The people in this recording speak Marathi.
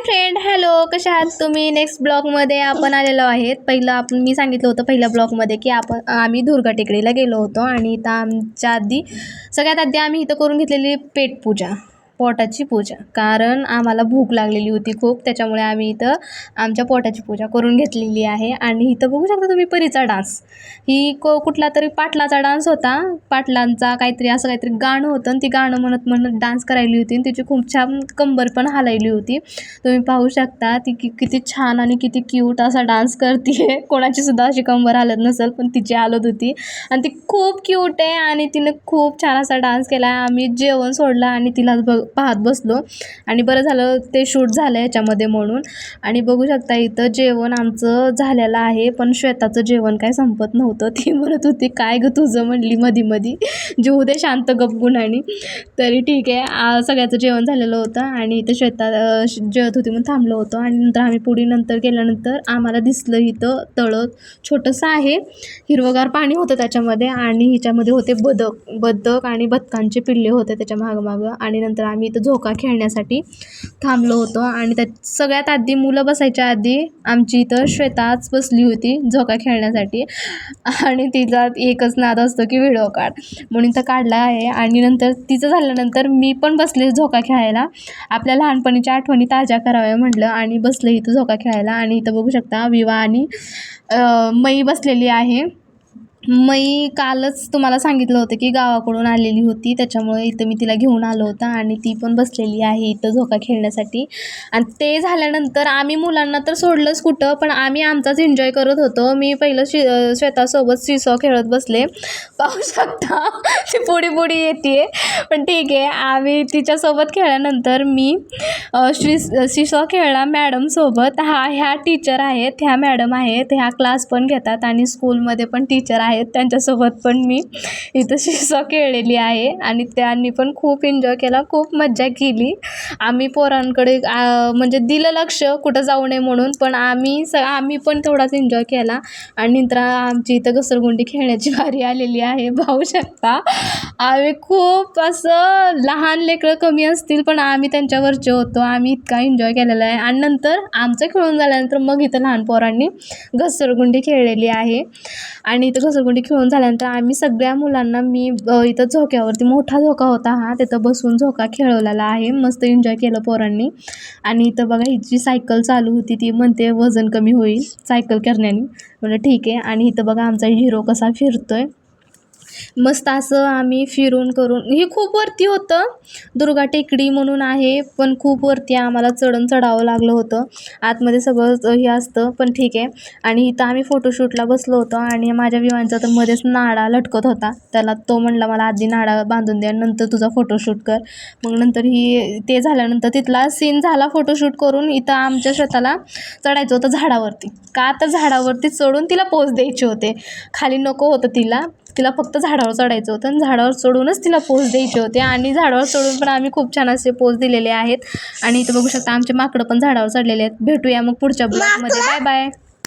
फ्रेंड हॅलो कशा आहात तुम्ही? नेक्स्ट ब्लॉगमध्ये आपण आलेलो आहेत. पहिलं आपण मी सांगितलं होतं पहिल्या ब्लॉगमध्ये की आपण आम्ही दुर्गा टेकडीला गेलो होतो आणि इथं आमच्या आधी सगळ्यात आधी आम्ही इथं करून घेतलेली पेटपूजा पोटाची पूजा. कारण आम्हाला भूक लागलेली होती खूप त्याच्यामुळे आम्ही इथं आमच्या पोटाची पूजा करून घेतलेली आहे. आणि इथं बघू शकता तुम्ही परीचा डान्स. ही को कुठला तरी पाटलाचा डान्स होता. पाटलांचा काहीतरी असं काहीतरी गाणं होतं. आणि ती गाणं म्हणत म्हणत डान्स करायली होती आणि तिची खूप छान कंबर पण हलायली होती. तुम्ही पाहू शकता ती कि किती छान आणि किती क्यूट असा डान्स करते कोणाची सुद्धा अशी कंबर हालत नसेल पण तिची हालत होती. आणि ती खूप क्यूट आहे आणि तिनं खूप छान असा डान्स केला. आहे आम्ही जेवण सोडलं आणि तिला बघ पाहत बसलो. आणि बरं झालं ते शूट झालं याच्यामध्ये म्हणून. आणि बघू शकता इथं जेवण आमचं झालेलं आहे पण श्वेताचं जेवण काय संपत नव्हतं. ती म्हणत होती काय गं तुझं? म्हणली मधी मधी. जेवू दे शांत गपगुणाने तरी ठीक आहे सगळ्याचं जेवण झालेलं होतं. आणि इथं श्वेता जेवत होती म्हणून थांबलो होतो. आणि नंतर आम्ही पुढे नंतर गेल्यानंतर आम्हाला दिसलं इथं तळं. छोटंसं आहे हिरवगार पाणी होतं त्याच्यामध्ये. आणि हिच्यामध्ये होते बदक बदक आणि बदकांचे पिल्ले होते त्याच्या मागं मागं. आणि नंतर आम्ही इथं झोका खेळण्यासाठी थांबलो होतो आणि त्यात सगळ्यात आधी मुलं बसायच्या आधी आमची इथं श्वेताच बसली होती झोका खेळण्यासाठी. आणि तिचा एकच नाद असतो की व्हिडिओ काढ म्हणून तर काढला आहे. आणि नंतर तिचं झाल्यानंतर मी पण बसले झोका खेळायला. आपल्या लहानपणीच्या आठवणी ताज्या कराव्या म्हटलं आणि बसले इथं झोका खेळायला. आणि इथं बघू शकता विवा आणि मई बसलेली आहे. मी कालच तुम्हाला सांगितलं होतं की गावाकडून आलेली होती त्याच्यामुळे इथं मी तिला घेऊन आलो होतं आणि ती पण बसलेली आहे इथं झोका खेळण्यासाठी. आणि ते झाल्यानंतर आम्ही मुलांना तर सोडलंच कुठं पण आम्ही आमचाच एन्जॉय करत होतो. मी पहिलं शि श्वेतासोबत सिसॉ खेळत बसले. पाहू शकता ती पुढे पुढे येते पण ठीक आहे आम्ही तिच्यासोबत खेळल्यानंतर मी श्री सिसॉ खेळला मॅडमसोबत हा ह्या टीचर आहेत ह्या मॅडम आहेत ह्या क्लास पण घेतात आणि स्कूलमध्ये पण टीचर आहेत. त्यांच्यासोबत पण मी इथं शिसॉ खेळलेली आहे आणि त्यांनी पण खूप एन्जॉय केला खूप मज्जा केली. आम्ही पोरांकडे म्हणजे दिलं लक्ष कुठं जाऊ नये म्हणून पण आम्ही स आम्ही पण तेवढाच एन्जॉय केला. आणि नंतर आमची इथं घसरगुंडी खेळण्याची बारी आलेली आहे पाहू शकता. आम्ही खूप असं लहान लेकरं कमी असतील पण आम्ही त्यांच्यावरचे होतो. आम्ही इतका एन्जॉय केलेला आहे. आणि नंतर आमचं खेळून झाल्यानंतर मग इथं लहान पोरांनी घसरगुंडी खेळलेली आहे. आणि इथं घसरगुंडी खेळून झाल्यानंतर आम्ही सगळ्या मुलांना मी इथं झोक्यावरती मोठा झोका होता हा तिथं बसून झोका खेळवलेला आहे. मस्त एन्जॉय केलं पोरांनी. आणि इथं बघा हिची सायकल चालू होती ती म्हणते वजन कमी होईल सायकल करण्याने. म्हणलं ठीक आहे. आणि इथं बघा आमचा हिरो कसा फिरतो आहे मस्त असं आम्ही फिरून करून हे खूप वरती होतं. दुर्गा टेकडी म्हणून आहे पण खूप वरती आम्हाला चढण चढावं लागलं होतं. आतमध्ये सगळं हे असतं पण ठीक आहे. आणि इथं आम्ही फोटोशूटला बसलो होतो आणि माझ्या विवांचा तर मध्येच नाडा लटकत होता. त्याला तो म्हणला मला आधी नाडा बांधून द्या नंतर तुझा फोटोशूट कर. मग नंतर ही ते झाल्यानंतर तिथला सीन झाला फोटोशूट करून इथं आमच्या शेताला चढायचं होतं झाडावरती. का तर झाडावरती चढून तिला पोच द्यायचे होते. खाली नको होतं तिला तिला फक्त झाडावर चढायचं होतं आणि झाडावर चढूनच तिला पोज द्यायचे होते आणि झाडावर चढून पण आम्ही खूप छान असे पोज दिलेले आहेत. आणि इथं बघू शकता आमचे माकडं पण झाडावर चढलेले आहेत. भेटूया मग पुढच्या ब्लॉगमध्ये बाय बाय